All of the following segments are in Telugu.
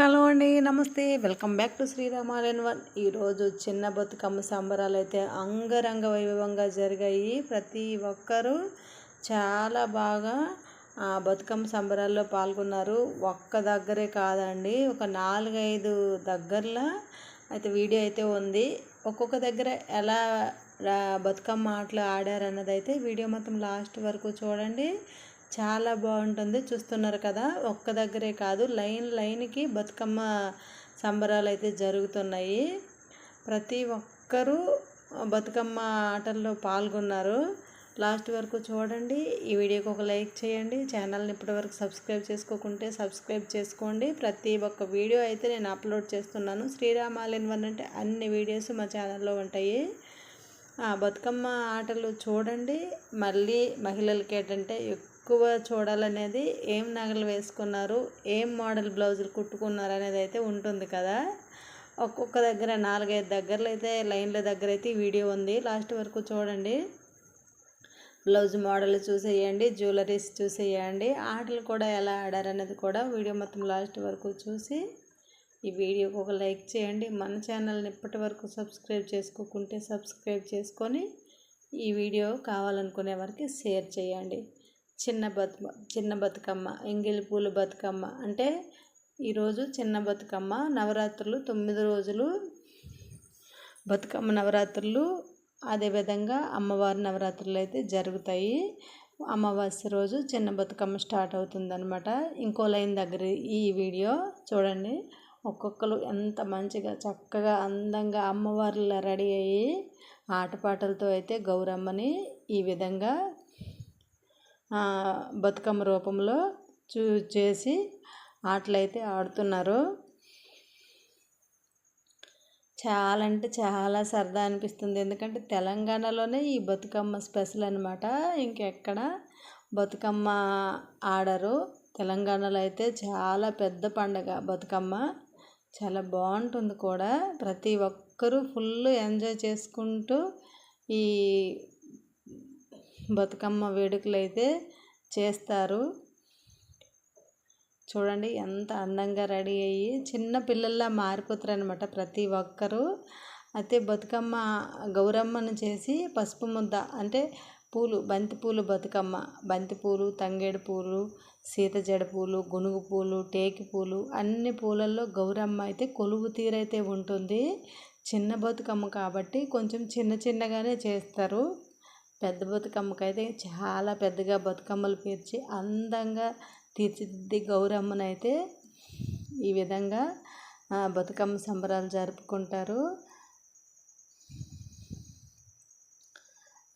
హలో అండి నమస్తే. Welcome back to Sriramalayan one. ఈరోజు చిన్న బతుకమ్మ సంబరాలు అయితే అంగరంగ వైభవంగా జరిగాయి. ప్రతి ఒక్కరూ చాలా బాగా ఆ బతుకమ్మ సంబరాల్లో పాల్గొన్నారు. ఒక్క దగ్గరే కాదండి ఒక నాలుగైదు దగ్గరలో అయితే వీడియో అయితే ఉంది. ఒక్కొక్క దగ్గర ఎలా బతుకమ్మ ఆటలు ఆడారన్నది అయితే వీడియో మొత్తం లాస్ట్ వరకు చూడండి. చాలా బాగుంటుంది. చూస్తున్నారు కదా ఒక్క దగ్గరే కాదు లైన్ లైన్కి బతుకమ్మ సంబరాలు అయితే జరుగుతున్నాయి. ప్రతి ఒక్కరూ బతుకమ్మ ఆటల్లో పాల్గొన్నారు. లాస్ట్ వరకు చూడండి ఈ వీడియోకి ఒక లైక్ చేయండి. ఛానల్ని ఇప్పటివరకు సబ్స్క్రైబ్ చేసుకోకుంటే సబ్స్క్రైబ్ చేసుకోండి. ప్రతి ఒక్క వీడియో అయితే నేను అప్లోడ్ చేస్తున్నాను. శ్రీరామాలయం వన్ అంటే అన్ని వీడియోస్ మా ఛానల్లో ఉంటాయి. ఆ బతుకమ్మ ఆటలు చూడండి. మళ్ళీ మహిళలకి ఏంటంటే ఎక్కువ చూడాలనేది ఏం నగలు వేసుకున్నారు ఏం మోడల్ బ్లౌజులు కుట్టుకున్నారు అనేది అయితే ఉంటుంది కదా. ఒక్కొక్క దగ్గర నాలుగైదు దగ్గరలో అయితే లైన్ల దగ్గర అయితే వీడియో ఉంది. లాస్ట్ వరకు చూడండి. బ్లౌజ్ మోడల్ చూసేయండి జ్యువెలరీస్ చూసేయండి. ఆటలు కూడా ఎలా ఆడారనేది కూడా వీడియో మొత్తం లాస్ట్ వరకు చూసి ఈ వీడియోకి ఒక లైక్ చేయండి. మన ఛానల్ని ఇప్పటి వరకు సబ్స్క్రైబ్ చేసుకోకుంటే సబ్స్క్రైబ్ చేసుకొని ఈ వీడియో కావాలనుకునే వారికి షేర్ చేయండి. చిన్న బతుమ చిన్న బతుకమ్మ ఎంగిలి పూల బతుకమ్మ అంటే ఈరోజు చిన్న బతుకమ్మ నవరాత్రులు తొమ్మిది రోజులు బతుకమ్మ నవరాత్రులు. అదేవిధంగా అమ్మవారి నవరాత్రులు అయితే జరుగుతాయి. అమావాస్య రోజు చిన్న బతుకమ్మ స్టార్ట్ అవుతుందన్నమాట. ఇంకో లైన్ దగ్గర ఈ వీడియో చూడండి. ఒక్కొక్కరు ఎంత మంచిగా చక్కగా అందంగా అమ్మవారిలా రెడీ అయ్యి ఆటపాటలతో అయితే గౌరమ్మని ఈ విధంగా బతుకమ్మ రూపంలో చూ చేసి ఆటలైతే ఆడుతున్నారు. చాలా అంటే చాలా సరదా అనిపిస్తుంది. ఎందుకంటే తెలంగాణలోనే ఈ బతుకమ్మ స్పెషల్ అనమాట ఇంకెక్కడ బతుకమ్మ ఆడరు. తెలంగాణలో అయితే చాలా పెద్ద పండగ బతుకమ్మ. చాలా బాగుంటుంది కూడా. ప్రతి ఒక్కరూ ఫుల్ ఎంజాయ్ చేసుకుంటూ ఈ బతుకమ్మ వేడుకలు అయితే చేస్తారు. చూడండి ఎంత అందంగా రెడీ అయ్యి చిన్న పిల్లల్లా మారిపోతారు అనమాట ప్రతి ఒక్కరూ. అయితే బతుకమ్మ గౌరమ్మను చేసి పసుపు ముద్ద అంటే పూలు బంతి పూలు బతుకమ్మ. బంతి పూలు తంగేడు పూలు సీతజడ పూలు గునుగు పూలు టేకి పూలు అన్ని పూలల్లో గౌరమ్మ అయితే కొలువు తీరైతే ఉంటుంది. చిన్న బతుకమ్మ కాబట్టి కొంచెం చిన్న చిన్నగానే చేస్తారు. పెద్ద బతుకమ్మకైతే చాలా పెద్దగా బతుకమ్మలు పేర్చి అందంగా తీర్చిదిద్ది గౌరమ్మనైతే ఈ విధంగా బతుకమ్మ సంబరాలు జరుపుకుంటారు.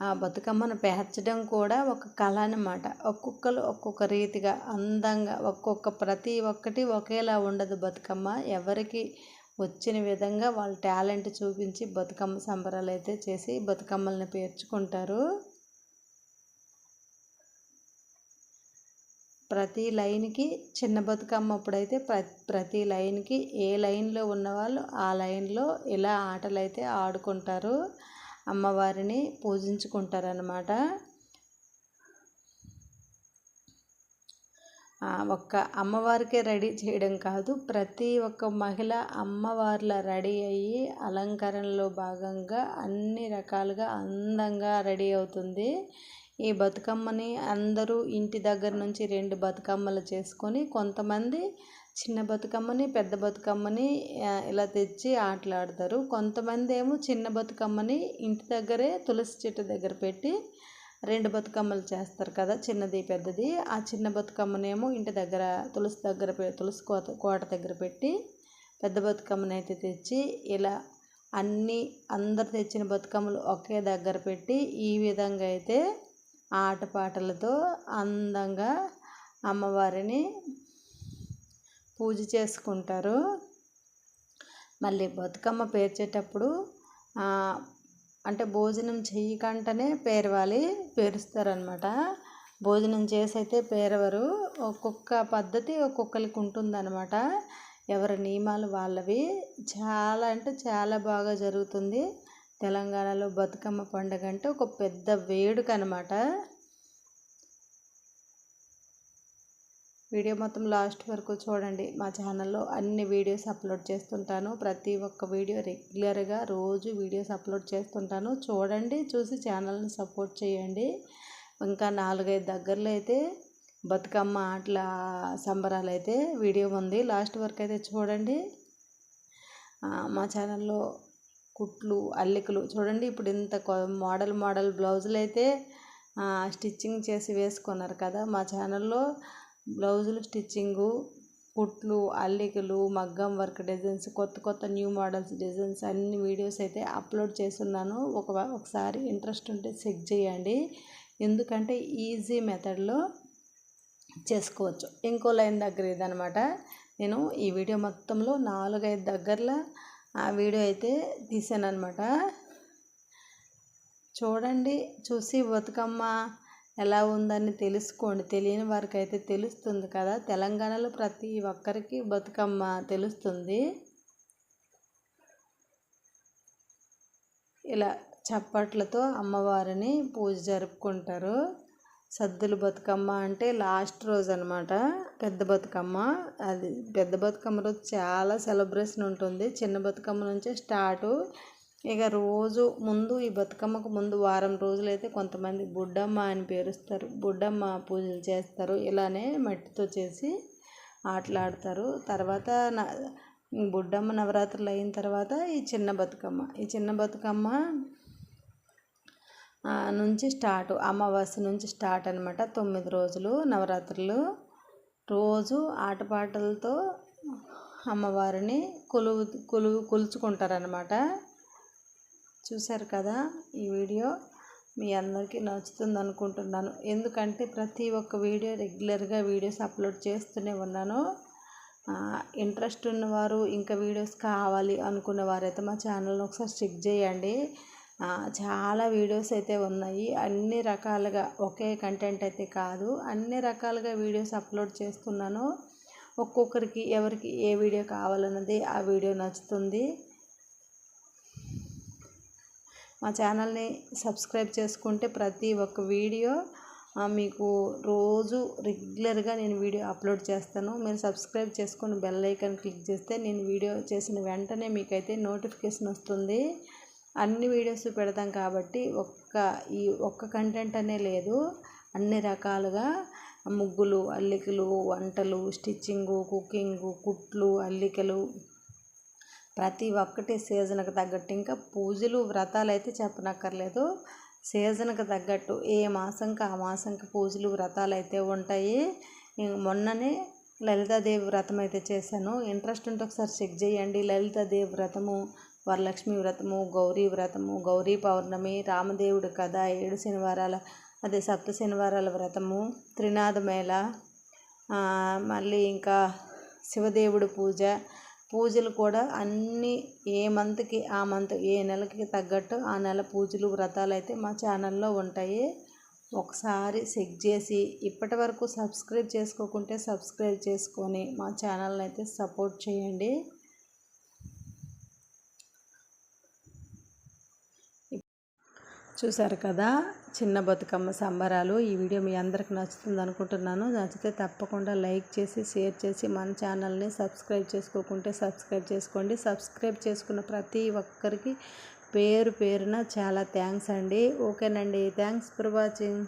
ఆ బతుకమ్మను పేర్చడం కూడా ఒక కళ అనమాట ఒక్కొక్కరు ఒక్కొక్క రీతిగా అందంగా ఒక్కొక్క ప్రతి ఒక్కటి ఒకేలా ఉండదు బతుకమ్మ. ఎవరికి వచ్చిన విధంగా వాళ్ళ టాలెంట్ చూపించి బతుకమ్మ సంబరాలు అయితే చేసి బతుకమ్మల్ని పేర్చుకుంటారు. ప్రతి లైన్కి చిన్న బతుకమ్మ అప్పుడైతే ప్ర ప్రతి లైన్కి ఏ లైన్లో ఉన్నవాళ్ళు ఆ లైన్లో ఇలా ఆటలు అయితే ఆడుకుంటారు అమ్మవారిని పూజించుకుంటారనమాట ఒక్క అమ్మవారికే రెడీ చేయడం కాదు ప్రతి ఒక్క మహిళ అమ్మవార్ల రెడీ అయ్యి అలంకరణలో భాగంగా అన్ని రకాలుగా అందంగా రెడీ అవుతుంది. ఈ బతుకమ్మని అందరూ ఇంటి దగ్గర నుంచి రెండు బతుకమ్మలు చేసుకొని కొంతమంది చిన్న బతుకమ్మని పెద్ద బతుకమ్మని ఇలా తెచ్చి ఆటలాడతారు. కొంతమంది ఏమో చిన్న బతుకమ్మని ఇంటి దగ్గరే తులసి చెట్టు దగ్గర పెట్టి రెండు బతుకమ్మలు చేస్తారు కదా చిన్నది పెద్దది. ఆ చిన్న బతుకమ్మనేమో ఇంటి దగ్గర తులసి దగ్గర తులసి కోత కోట దగ్గర పెట్టి పెద్ద బతుకమ్మని అయితే తెచ్చి ఇలా అన్నీ అందరు తెచ్చిన బతుకమ్మలు ఒకే దగ్గర పెట్టి ఈ విధంగా అయితే ఆటపాటలతో అందంగా అమ్మవారిని పూజ చేసుకుంటారు. మళ్ళీ బతుకమ్మ పేర్చేటప్పుడు అంటే భోజనం చేయకంటనే పేరవాలి పేరుస్తారనమాట భోజనం చేసి అయితే పేరవరు. ఒక్కొక్క పద్ధతి ఒక్కొక్కరికి ఉంటుందన్నమాట. ఎవరి నియమాలు వాళ్ళవి. చాలా అంటే చాలా బాగా జరుగుతుంది. తెలంగాణలో బతుకమ్మ పండుగ అంటే ఒక పెద్ద వేడుక అనమాట వీడియో మొత్తం లాస్ట్ వరకు చూడండి. మా ఛానల్లో అన్ని వీడియోస్ అప్లోడ్ చేస్తుంటాను. ప్రతి ఒక్క వీడియో రెగ్యులర్గా రోజు వీడియోస్ అప్లోడ్ చేస్తుంటాను. చూడండి చూసి ఛానల్ని సపోర్ట్ చేయండి. ఇంకా నాలుగైదు దగ్గరలో అయితే బతుకమ్మ ఆటల సంబరాలు అయితే వీడియో ఉంది. లాస్ట్ వరకు అయితే చూడండి. మా ఛానల్లో కుట్లు అల్లికలు చూడండి. ఇప్పుడు ఇంత మోడల్ మోడల్ బ్లౌజులు అయితే స్టిచ్చింగ్ చేసి వేసుకున్నారు కదా మా ఛానల్లో. బ్లౌజులు స్టిచ్చింగు కుట్లు అల్లికలు మగ్గం వర్క్ డిజైన్స్ కొత్త కొత్త న్యూ మోడల్స్ డిజైన్స్ అన్ని వీడియోస్ అయితే అప్లోడ్ చేస్తున్నాను. ఒక ఒకసారి ఇంట్రెస్ట్ ఉంటే చెక్ చేయండి. ఎందుకంటే ఈజీ మెథడ్లో చేసుకోవచ్చు. ఇంకో లైన్ దగ్గర ఇదనమాట నేను ఈ వీడియో మొత్తంలో నాలుగైదు దగ్గరలో ఆ వీడియో అయితే తీసాను అనమాట చూడండి చూసి బతుకమ్మ ఎలా ఉందని తెలుసుకోండి. తెలియని వారికి అయితే తెలుస్తుంది కదా. తెలంగాణలో ప్రతి ఒక్కరికి బతుకమ్మ తెలుస్తుంది. ఇలా చప్పట్లతో అమ్మవారిని పూజ జరుపుకుంటారు. సద్దుల బతుకమ్మ అంటే లాస్ట్ రోజు అనమాట పెద్ద బతుకమ్మ. అది పెద్ద బతుకమ్మ రోజు చాలా సెలబ్రేషన్ ఉంటుంది. చిన్న బతుకమ్మ నుంచే స్టార్టు. ఇక రోజు ముందు ఈ బతుకమ్మకు ముందు వారం రోజులైతే కొంతమంది బుడ్డమ్మ అని పేరుస్తారు. బుడ్డమ్మ పూజలు చేస్తారు. ఇలానే మట్టితో చేసి ఆటలాడతారు. తర్వాత బుడ్డమ్మ నవరాత్రులు అయిన తర్వాత ఈ చిన్న బతుకమ్మ. ఈ చిన్న బతుకమ్మ నుంచి స్టార్ట్ అమావాస్య నుంచి స్టార్ట్ అనమాట తొమ్మిది రోజులు నవరాత్రులు. రోజు ఆటపాటలతో అమ్మవారిని కొలువు కొలువు కొలుచుకుంటారనమాట చూశారు కదా ఈ వీడియో? మీ అందరికీ నచ్చుతుంది అనుకుంటున్నాను ఎందుకంటే ప్రతి ఒక్క వీడియో రెగ్యులర్గా వీడియోస్ అప్లోడ్ చేస్తూనే ఉన్నాను. ఇంట్రెస్ట్ ఉన్నవారు ఇంకా వీడియోస్ కావాలి అనుకున్న వారైతే మా ఛానల్ని ఒకసారి చెక్ చేయండి. చాలా వీడియోస్ అయితే ఉన్నాయి. అన్ని రకాలుగా ఒకే కంటెంట్ అయితే కాదు. అన్ని రకాలుగా వీడియోస్ అప్లోడ్ చేస్తున్నాను. ఒక్కొక్కరికి ఎవరికి ఏ వీడియో కావాలన్నది ఆ వీడియో నచ్చుతుంది. మా ఛానల్ని సబ్స్క్రైబ్ చేసుకుంటే ప్రతి ఒక్క వీడియో మీకు రోజు రెగ్యులర్గా నేను వీడియో అప్లోడ్ చేస్తాను. మీరు సబ్స్క్రైబ్ చేసుకొని బెల్ ఐకాన్ క్లిక్ చేస్తే నేను వీడియో చేసిన వెంటనే మీకైతే నోటిఫికేషన్ వస్తుంది. అన్ని వీడియోస్ పెడతాం కాబట్టి ఒక్క ఈ ఒక్క కంటెంట్ అనే లేదు. అన్ని రకాలుగా ముగ్గులు అల్లికలు వంటలు స్టిచ్చింగు కుకింగు కుట్లు అల్లికలు ప్రతి ఒక్కటి సీజన్కి తగ్గట్టు. ఇంకా పూజలు వ్రతాలు అయితే చెప్పనక్కర్లేదు. సీజన్కి తగ్గట్టు ఏ మాసంకి ఆ మాసంకి పూజలు వ్రతాలు అయితే ఉంటాయి మొన్ననే లలితాదేవి వ్రతం అయితే చేశాను. ఇంట్రెస్ట్ ఉంటే ఒకసారి చెక్ చేయండి. లలితాదేవి వ్రతము వరలక్ష్మి వ్రతము గౌరీ వ్రతము గౌరీ పౌర్ణమి రామదేవుడు కథ ఏడు శనివారాల అదే సప్త శనివారాల వ్రతము త్రినాథ మేళ మళ్ళీ ఇంకా శివదేవుడు పూజ పూజలు కూడా అన్నీ ఏ మంత్కి ఆ మంత్ ఏ నెలకి తగ్గట్టు ఆ నెల పూజలు వ్రతాలు అయితే మా ఛానల్లో ఉంటాయి. ఒకసారి చెక్ చేసి ఇప్పటి వరకు సబ్స్క్రైబ్ చేసుకోకుంటే సబ్స్క్రైబ్ చేసుకొని మా ఛానల్ని అయితే సపోర్ట్ చేయండి. చూసారు కదా? చిన్న బతుకమ్మ సంబరాలు ఈ వీడియో మీ అందరికి నచ్చుతుంది అనుకుంటున్నాను. నచ్చితే తప్పకుండా లైక్ చేసి షేర్ చేసి మన ఛానల్ని సబ్స్క్రైబ్ చేసుకోకుంటే సబ్స్క్రైబ్ చేసుకోండి. సబ్స్క్రైబ్ చేసుకున్న ప్రతి ఒక్కరికి పేరు పేరున చాలా థ్యాంక్స్ అండి. ఓకేనండి. Thanks for watching.